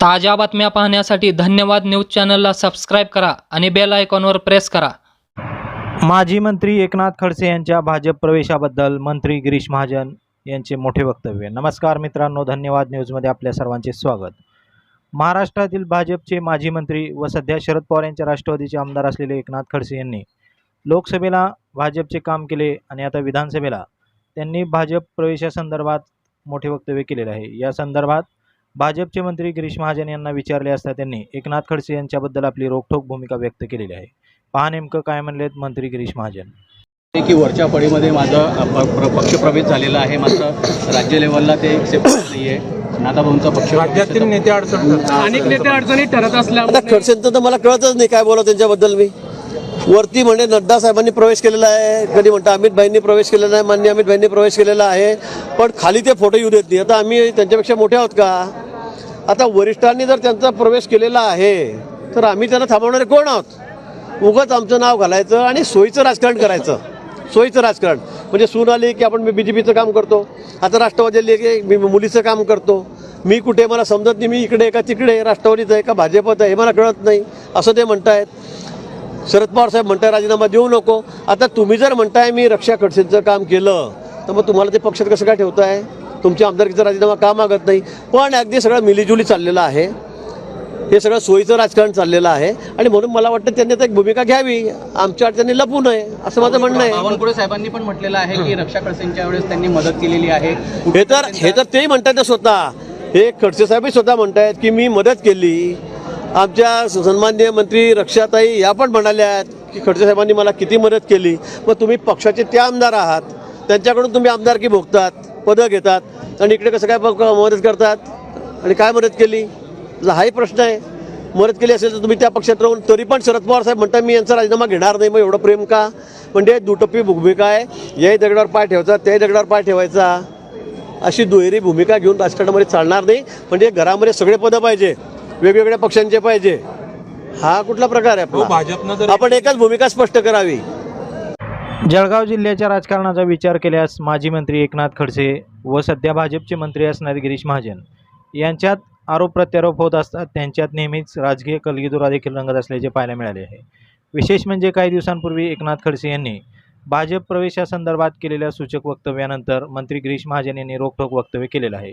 ताज्या बातम्या पाहण्यासाठी धन्यवाद न्यूज चॅनलला सबस्क्राईब करा आणि बेल आयकॉनवर प्रेस करा. माजी मंत्री एकनाथ खडसे यांच्या भाजप प्रवेशाबद्दल मंत्री गिरीश महाजन यांचे मोठे वक्तव्य. नमस्कार मित्रांनो धन्यवाद न्यूजमध्ये आपल्या सर्वांचे स्वागत. महाराष्ट्रातील भाजपचे माजी मंत्री व सध्या शरद पवार यांच्या राष्ट्रवादीचे आमदार असलेले एकनाथ खडसे यांनी लोकसभेला भाजपचे काम केले आणि आता विधानसभेला त्यांनी भाजप प्रवेशासंदर्भात मोठे वक्तव्य केलेले आहे. या संदर्भात भाजपचे मंत्री गिरीश महाजन यांना विचारले असता त्यांनी एकनाथ खडसे यांच्याबद्दल आपली रोखठोक भूमिका व्यक्त केलेली आहे. पहा नेमकं काय म्हणलेत मंत्री गिरीश महाजन. की वरच्या फळीमध्ये माझं अ, प- प्र- पक्षप्रवेश झालेला आहे. मात्र राज्य लेवलला ते एक्सेप्ट नाही आहे नाथाभाऊंचा पक्ष राज्यातील नेते अडचण अनेक नेते अडचणीत ठरत आता असल्यामुळे खडसेंचं तर मला कळतच नाही. काय बोला त्यांच्याबद्दल मी? वरती म्हणजे नड्डा साहेबांनी प्रवेश केलेला आहे. कधी म्हणतात अमित भाईंनी प्रवेश केलेला आहे मान्य अमित भाईंनी प्रवेश केलेला आहे. पण खाली ते फोटो येऊ देत नाही. आता आम्ही त्यांच्यापेक्षा मोठे आहोत का? आता वरिष्ठांनी जर त्यांचा प्रवेश केलेला आहे तर आम्ही त्यांना थांबवणारे कोण आहोत? उगाच आमचं नाव घालायचं आणि सोयीचं राजकारण करायचं. सोयीचं राजकारण. म्हणजे सून आली की आपण मी बी जे पीचं काम करतो. आता राष्ट्रवादी आली की मी मुलीचं काम करतो. मी कुठे मला समजत नाही मी इकडे का तिकडे राष्ट्रवादीचं आहे का भाजपचं आहे हे मला कळत नाही. असं ते म्हणतायत. शरद पवार साहेब म्हणताय राजीनामा देऊ नको. आता तुम्ही जर म्हणताय मी रक्षा खडसेंचं काम केलं तर मग तुम्हाला ते पक्षात कसं काय ठेवताय? तुमच्या आमदारकीचा राजीनामा का मागत नाही? पण अगदी सगळं मिलीजुली चाललेलं आहे. हे सगळं सोयीचं राजकारण चाललेलं आहे. आणि म्हणून मला वाटतं त्यांनी आता एक भूमिका घ्यावी. आमच्या अडचणी लपू नये असं माझं म्हणणं आहे. बावनकुळे साहेबांनी पण म्हटलेलं आहे की रक्षा खडसेंच्या वेळेस त्यांनी मदत केलेली आहे. हे तर हे तर तेही म्हणतात ना स्वतः. हे खडसे साहेबही स्वतः म्हणतायत की मी मदत केली. आमच्या सन्माननीय मंत्री रक्षाताई या पण म्हणाल्या आहेत की खडसे साहेबांनी मला किती मदत केली. मग तुम्ही पक्षाचे त्या आमदार आहात. त्यांच्याकडून तुम्ही आमदारकी भोगतात पदं घेतात आणि इकडे कसं काय मदत करतात? आणि काय मदत केली? हाही प्रश्न आहे. मदत केली असेल तर तुम्ही त्या पक्षात राहून तरी पण शरद पवार साहेब म्हणतात मी यांचा राजीनामा घेणार नाही मग एवढं प्रेम का? म्हणजे दुटप्पी भूमिका आहे याही दगडावर पाय ठेवायचा त्याही दगडावर पाय ठेवायचा. अशी दुहेरी भूमिका घेऊन राजकारणामध्ये चालणार नाही. म्हणजे घरामध्ये सगळे पदं पाहिजे वेगवेगळ्या पक्षांचे पाहिजे. हा कुठला प्रकार आहे हो आपला? भाजपनं आपण एकच भूमिका स्पष्ट करावी. जळगाव जिल्ह्याच्या राजकारणाचा विचार केल्यास माजी मंत्री एकनाथ खडसे व सध्या भाजपचे मंत्री असणारे गिरीश महाजन यांच्यात आरोप प्रत्यारोप होत असतात. त्यांच्यात नेहमीच राजकीय कलगीदुरा देखील रंगत असल्याचे पाहायला मिळाले आहे. विशेष म्हणजे काही दिवसांपूर्वी एकनाथ खडसे यांनी भाजप प्रवेशासंदर्भात केलेल्या सूचक वक्तव्यानंतर मंत्री गिरीश महाजन यांनी रोखठोक वक्तव्य केलेलं आहे.